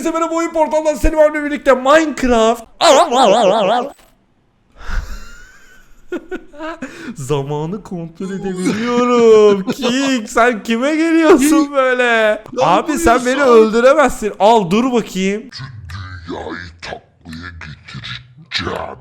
Hepinize merhaba oyun portalından Selim abiyle birlikte Minecraft. Zamanı kontrol edebiliyorum. King sen kime geliyorsun böyle? Abi sen beni öldüremezsin. Al dur bakayım. Dünyayı taklaya getireceğim.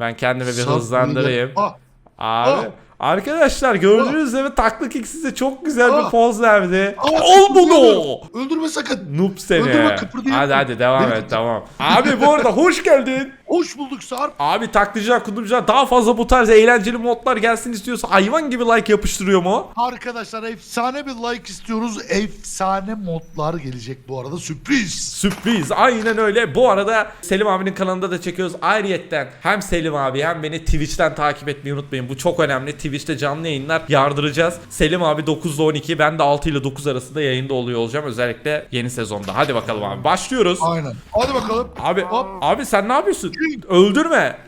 Ben kendimi bir hızlandırayım. Ah, Abi Arkadaşlar gördüğünüz gibi taklı King size çok güzel bir Ah. poz verdi ah, Al bunu öldürme. Sakın. Noob seni. Öldürme, Hadi hadi devam et tamam. Abi bu arada hoş geldin. Hoş bulduk Sarp. Abi taklitçiler, kundurcular daha fazla bu tarz eğlenceli modlar gelsin istiyorsa hayvan gibi like yapıştırıyor mu? Arkadaşlar efsane bir like istiyoruz. Efsane modlar gelecek bu arada. Sürpriz. Sürpriz aynen öyle. Bu arada Selim abinin kanalında da çekiyoruz. Ayrıyetten hem Selim abi hem beni Twitch'ten takip etmeyi unutmayın. Bu çok önemli. Twitch'te canlı yayınlar yardıracağız. Selim abi 9 ile 12 ben de 6 ile 9 arasında yayında oluyor olacağım. Özellikle yeni sezonda. Hadi bakalım abi başlıyoruz. Aynen. Hadi bakalım. Abi Hop. abi sen ne yapıyorsun? Öldürme.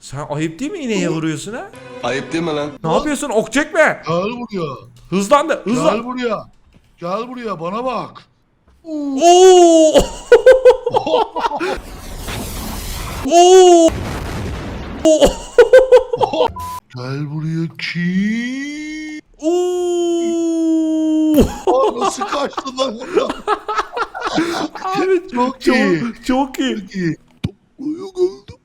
Sen ayıp değil mi ineğe vuruyorsun ha? Ayıp değil mi lan? Ne yapıyorsun? Ok çekme. Gel buraya. Hızlandı. Gel Hızlan. buraya. Gel buraya bana bak. Oo! Oo! Oo! Gel buraya ki. Oo! Nasıl kaçtın lan buradan? Abi Çok çok iyi. çok iyi. Çok iyi. Topluyor öldüm.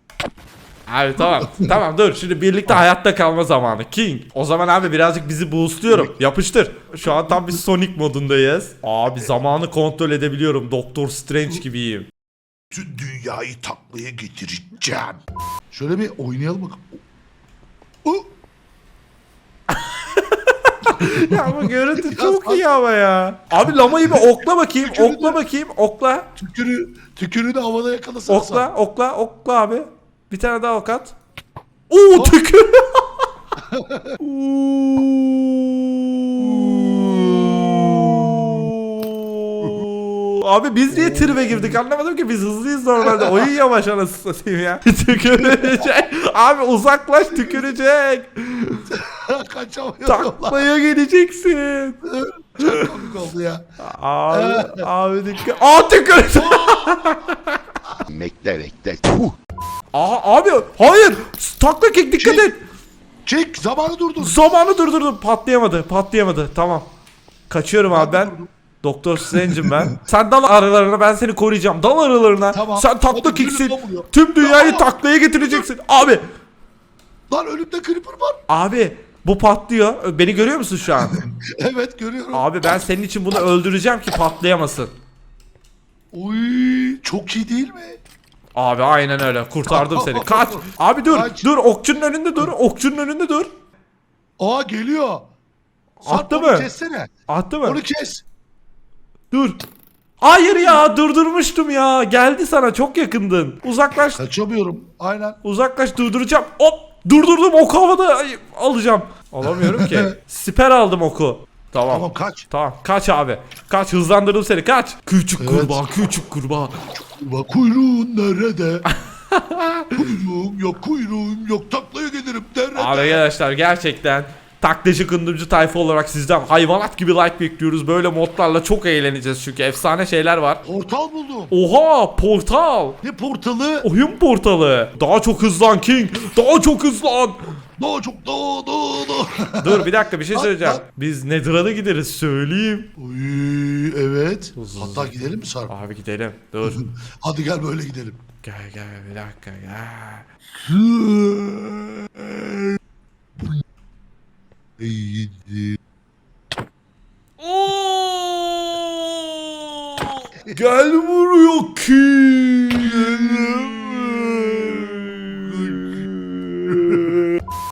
Abi tamam. tamam dur. Şimdi birlikte hayatta kalma zamanı. King. O zaman abi birazcık bizi boostluyorum. Yapıştır. Şu an tam bir Sonic modundayız. Abi zamanı kontrol edebiliyorum. Doktor Strange gibiyim. Tüm dünyayı taklaya getireceğim. Şöyle bir oynayalım bakalım. Ya bu görüntü çok iyi ama ya. Abi lamayı bir okla bakayım. Okla bakayım. Okla. tükürü, tükürü de havada yakalasana. Okla, okla, okla abi. Bir tane daha ok at. Oo tükür. Oo. Abi biz niye tribe girdik anlamadım ki biz hızlıyız normalde oyun yavaş anasını satayım ya tükürecek abi uzaklaş tükürecek Kaçamıyorum lan. taklaya geleceksin Çok komik oldu ya. abi abi dikkat aa tükürecek Bekle bekle. Puh. Aa abi hayır takla kick dikkat et Çek zamanı durdur. Zamanı durdurdum. Patlayamadı. Patlayamadı. Tamam. Kaçıyorum abi ben. Doktor Strange'im ben. Sen dal aralarına ben seni koruyacağım. Dal aralarına. Tamam. Sen takla O da kicksin. gülüp vuruyor. Tüm dünyayı Aa! taklaya getireceksin. Abi. Lan önümde creeper var. Abi. Bu patlıyor. Beni görüyor musun şu an? Evet görüyorum. Abi ben senin için bunu öldüreceğim ki patlayamasın. Uy çok iyi değil mi? Abi aynen öyle. Kurtardım seni. Kaç. Abi dur. Kaç. Dur. Okçunun önünde dur. Okçunun önünde dur. Aa geliyor. Sarp, Attı onu mı? Kessene. Attı mı? Onu kes. Dur. Hayır ya durdurmuştum ya. Geldi sana çok yakındın. Uzaklaş. Kaçamıyorum. Aynen. Uzaklaş durduracağım. Hop durdurdum oku havada Ay, alacağım. Alamıyorum ki. Siper aldım oku. Tamam. Tamam kaç. Tamam kaç abi. Kaç hızlandırdım seni kaç. Küçük Evet. kurbağa küçük kurbağa. Bak kuyruğun nerede? kuyruğum yok kuyruğum yok taklaya gelirim nerede? Arkadaşlar gerçekten taklacı kundumcu tayfa olarak sizden hayvanat gibi like bekliyoruz. Böyle modlarla çok eğleneceğiz çünkü efsane şeyler var. Portal buldum. Oha portal. Ne portalı? Oyun portalı. Daha çok hızlan King. Daha çok hızlan. Daha çok daha daha daha. Dur bir dakika bir şey söyleyeceğim. Biz Nether'a gideriz söyleyeyim. Uy evet. Hatta gidelim mi Sarp? Abi gidelim. Dur. Hadi gel böyle gidelim. gel gel bir dakika gel. Gel buraya King.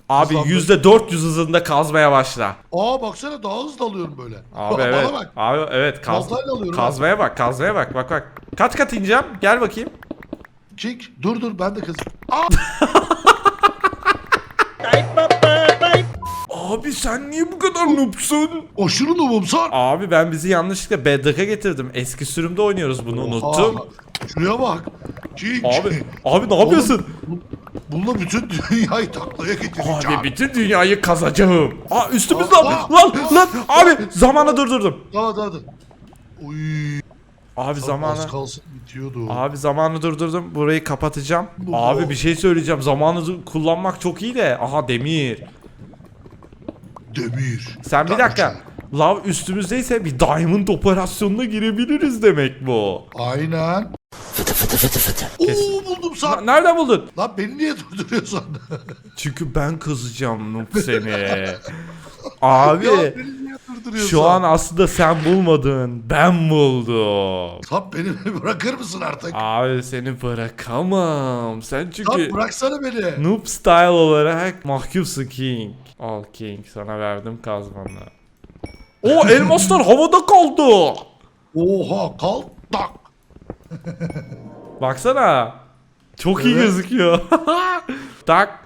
Abi Hızlandı. yüzde 400 hızında kazmaya başla. Aa baksana daha hızlı alıyorum böyle. Abi Bana evet. bak. Abi evet kaz, Baltayla alıyorum kazmaya bak kazmaya bak bak bak. Kaç kat ineceğim? Gel bakayım. Çek. Dur dur ben de kız. Aa! Abi sen niye bu kadar noobsun? Aşırı noobum Sarp. Abi ben bizi yanlışlıkla Bedrock'a getirdim. Eski sürümde oynuyoruz bunu unuttum. Aa, şuraya bak. King. Abi abi ne yapıyorsun? Bu- Bununla bütün dünyayı taklaya getireceğim. Abi bütün dünyayı kazacağım. Aa üstümüzde Aa, lan lan lan abi zamanı durdurdum. Daha daha daha. Uy. Abi zamanı Az kalsın bitiyordu. Abi zamanı durdurdum. Burayı kapatacağım. Abi bir şey söyleyeceğim. Zamanı kullanmak çok iyi de. Aha demir. Demir. Sen bir dakika. ki. Lav üstümüzdeyse bir diamond operasyonuna girebiliriz demek bu. Aynen. Kes. Oo buldum Sarp. Na- Nereden buldun? Lan beni niye durduruyorsun? Çünkü ben kızacağım noob seni. Abi ya beni niye durduruyorsun? şu an aslında sen bulmadın. Ben buldum. Sarp beni bırakır mısın artık? Abi seni bırakamam. Sen çünkü Sarp bıraksana beni. noob style olarak mahkumsun King. Al King sana verdim kazmanı. O elmaslar havada kaldı. Oha kalk tak. Baksana. Çok iyi Evet. gözüküyor. tak.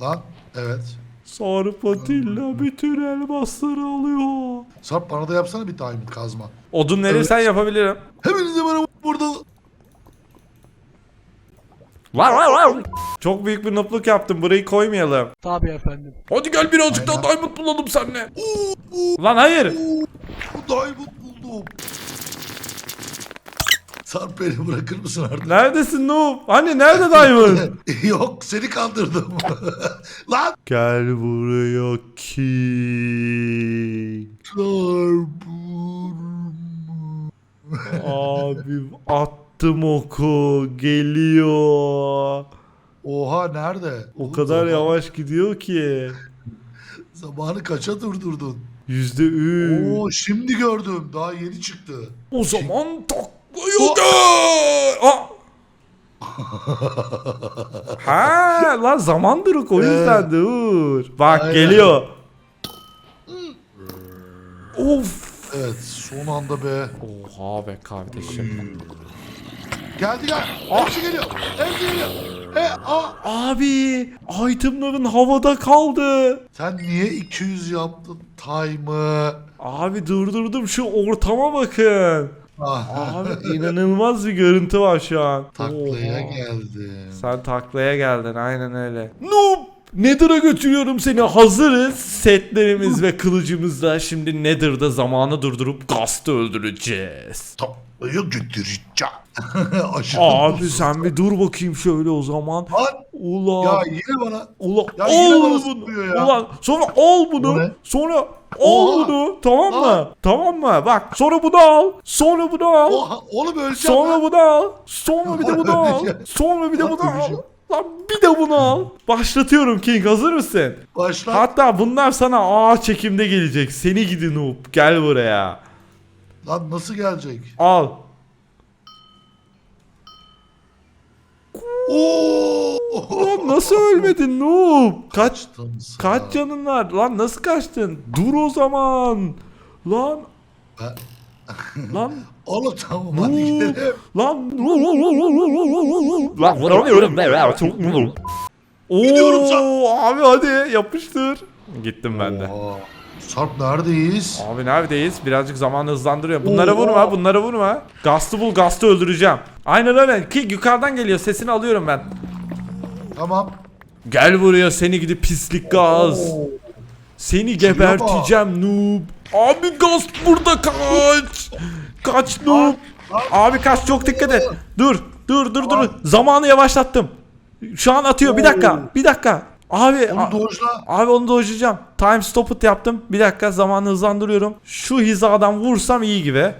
Lan evet. Sarp Atilla bütün elmasları alıyor. Sarp bana da yapsana bir diamond kazma. Odun Evet. verirsen yapabilirim. Hepinize merhaba burada. Var var var. Çok büyük bir notluk yaptım. Burayı koymayalım. Tabii efendim. Hadi gel birazcık Aynen. daha diamond bulalım seninle. Lan hayır. Bu diamond buldum. Sarp beni bırakır mısın artık? Neredesin noob? Hani nerede diamond? Yok seni kandırdım. Lan. gel buraya King. Sarp. Abim attım oku. Geliyor. Oha nerede? O kadar yavaş gidiyor ki. Zamanı kaça durdurdun? Yüzde üç. Oo şimdi gördüm. Daha yeni çıktı. O zaman taklayı gel. Aa! ha lan zaman duruk o yüzden dur. Bak Aynen. geliyor. of. Evet son anda be. Oha be kardeşim. Geldi gel. Hepsi geliyor. Hepsi geliyor. E, a. Abi itemların havada kaldı. Sen niye 200 yaptın time'ı? Abi durdurdum şu ortama bakın. Ah, Abi inanılmaz bir görüntü var şu an. taklaya Oha. geldim. Sen taklaya geldin aynen öyle. Noob! Nether'a götürüyorum seni. Hazırız. Setlerimiz ve kılıcımızla şimdi Nether'da zamanı durdurup Gast'ı öldüreceğiz. Taklaya götüreceğim. Aşırı Abi mutsuz. sen bir dur bakayım şöyle o zaman. Lan, Ulan. ya yine bana. ulan ya yine al bana bunu. sıkıyor ya. Ulan sonra al bunu. Bu ne? Sonra Oha. bunu. Tamam mı? Lan. Tamam mı? Bak sonra bunu al. Sonra bunu al. Oha, oğlum öleceğim Sonra lan. bunu al. Sonra bir de bunu al. Öleceğim. Sonra bir de bunu al. öleceğim. Lan bir de bunu al. Başlatıyorum King hazır mısın? Başla. Hatta bunlar sana ağır çekimde gelecek. Seni gidi noob. Gel buraya. Lan nasıl gelecek? Al. Oo! Lan nasıl ölmedin noob? Kaç Kaçtım sana. kaç canın var? Lan nasıl kaçtın? Dur o zaman. Lan Ben- lan Oğlum tamam hadi noob. gidelim. Lan Lan vuramıyorum Gidiyorum Oo abi hadi yapıştır. Gittim ben de. Oha. Sarp neredeyiz? Abi neredeyiz? Birazcık zamanı hızlandırıyorum. Bunlara Oo. vurma, bunlara vurma. Gast'ı bul, Gast'ı öldüreceğim. Aynen öyle. Ki yukarıdan geliyor. Sesini alıyorum ben. Tamam. Gel buraya seni gidip pislik gaz. Oo. Seni geberteceğim noob. Abi Gast burada kaç. Kaç noob. Abi kaç çok dikkat et. Dur, dur, dur, dur. Zamanı yavaşlattım. Şu an atıyor. Bir dakika, bir dakika. Abi, Onu dojla. Abi onu dojlayacağım. Time stop it yaptım. Bir dakika zamanı hızlandırıyorum. Şu hizadan vursam iyi gibi.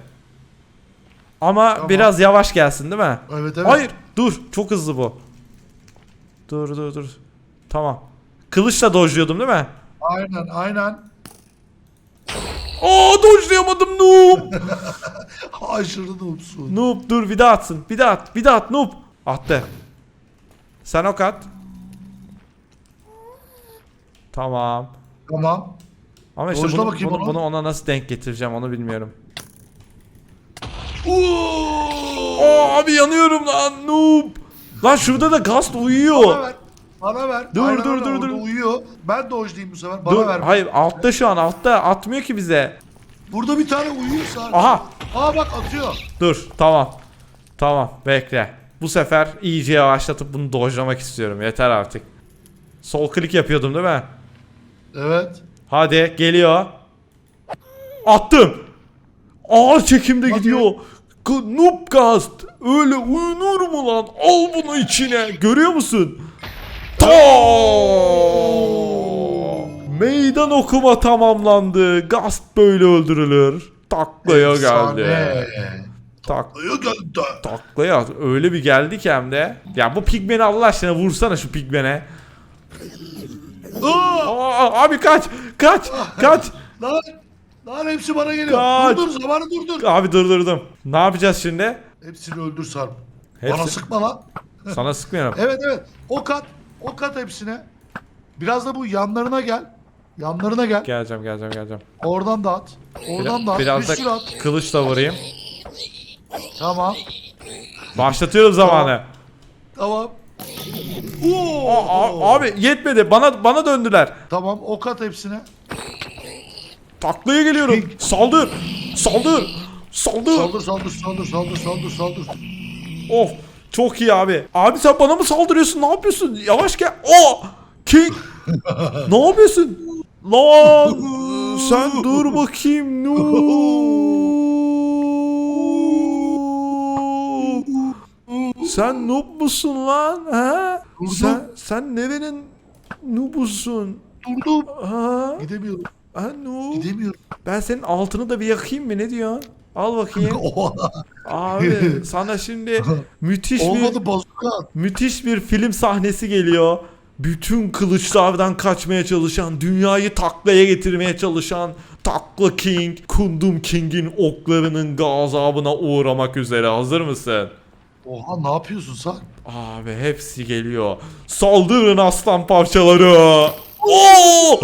Ama Tamam. biraz yavaş gelsin değil mi? Evet evet. Hayır dur çok hızlı bu. Dur dur dur. Tamam. Kılıçla dojluyordum değil mi? Aynen aynen. Aa dojlayamadım noob. Aşırı noobsun. noob dur bir daha atsın. Bir daha at. Bir daha at noob. Attı. Sen ok at. Tamam. Tamam. Ama işte bunu, bakayım bunu, onu. bunu ona nasıl denk getireceğim onu bilmiyorum. Oo! Abi yanıyorum lan noob. Lan şurada da gast Bana uyuyor. ver. Bana ver. Dur, Aynen dur, öyle, dur, orada dur. Uyuyor. Ben dojlayayım bu sefer. Bana Dur ver. hayır altta şu an altta atmıyor ki bize. Burada bir tane uyuyor Sarp. Aha Aa bak atıyor. dur tamam. Tamam bekle. Bu sefer iyice yavaşlatıp bunu dojlamak istiyorum yeter artık. Sol klik yapıyordum değil mi? Evet. Hadi geliyor. Attım. Ağır çekimde gidiyor. K- Noob Gast. Öyle uyunur mu lan? Al bunu içine. Görüyor musun? Ta! Meydan okuma tamamlandı. Gast böyle öldürülür. Taklaya geldi. Efsane. Taklaya geldi. taklaya öyle bir geldi ki hem de. Ya bu pigmeni Allah aşkına vursana şu pigmene. Aa! Abi kaç kaç kaç. Lan, lan hepsi bana geliyor. Kaç. Dur dur zamanı dur dur. Abi durdurdum. Ne yapacağız şimdi? Hepsini öldür Sarp. Hepsi- Bana sıkma lan. Sana sıkmıyorum. Evet evet. Ok at. Ok at hepsine. Biraz da bu yanlarına gel. Yanlarına gel. Geleceğim geleceğim geleceğim. Oradan da at. Oradan da at. Biraz bir da at. kılıçla vurayım. Tamam. Başlatıyorum zamanı. Tamam. Aa, a- abi yetmedi. Bana bana döndüler. Tamam ok at hepsine. Taklaya geliyorum. Saldır. Saldır. Saldır. Saldır saldır saldır saldır saldır saldır. Of. Çok iyi abi. Abi sen bana mı saldırıyorsun? Ne yapıyorsun? Yavaş gel. O! King. ne yapıyorsun? Lan sen dur bakayım. Noob. Sen noob musun lan? Ha? Durdum. Sen sen nerenin noobusun? Durdum. Ha? Gidemiyorum. Ha noob. Gidemiyorum. Ben senin altını da bir yakayım mı? Ne diyorsun? Al bakayım. Abi sana şimdi müthiş bir Olmadı bazuka at. müthiş bir film sahnesi geliyor. Bütün kılıçlardan kaçmaya çalışan, dünyayı taklaya getirmeye çalışan Takla King, Kundum King'in oklarının gazabına uğramak üzere. Hazır mısın? Oha ne yapıyorsun sen? Abi hepsi geliyor. Saldırın aslan parçaları. Oo!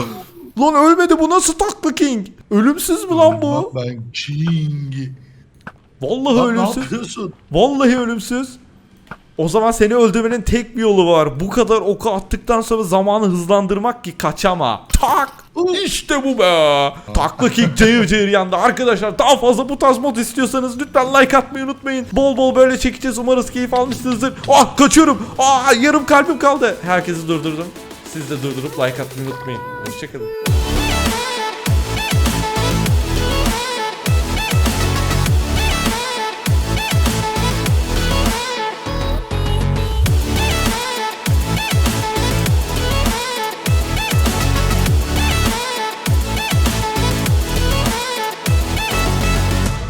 Lan ölmedi bu nasıl Takla King? Ölümsüz mü lan bu? Ben King. Vallahi Lan ne ölümsüz. yapıyorsun? Vallahi ölümsüz. O zaman seni öldürmenin tek bir yolu var. Bu kadar oku attıktan sonra zamanı hızlandırmak ki kaçama. Tak! İşte bu be. Takla kick cayır cayır yandı. Arkadaşlar daha fazla bu tarz mod istiyorsanız lütfen like atmayı unutmayın. Bol bol böyle çekeceğiz. Umarız keyif almışsınızdır. Ah kaçıyorum. Ah yarım kalbim kaldı. Herkesi durdurdum. Siz de durdurup like atmayı unutmayın. Hoşçakalın.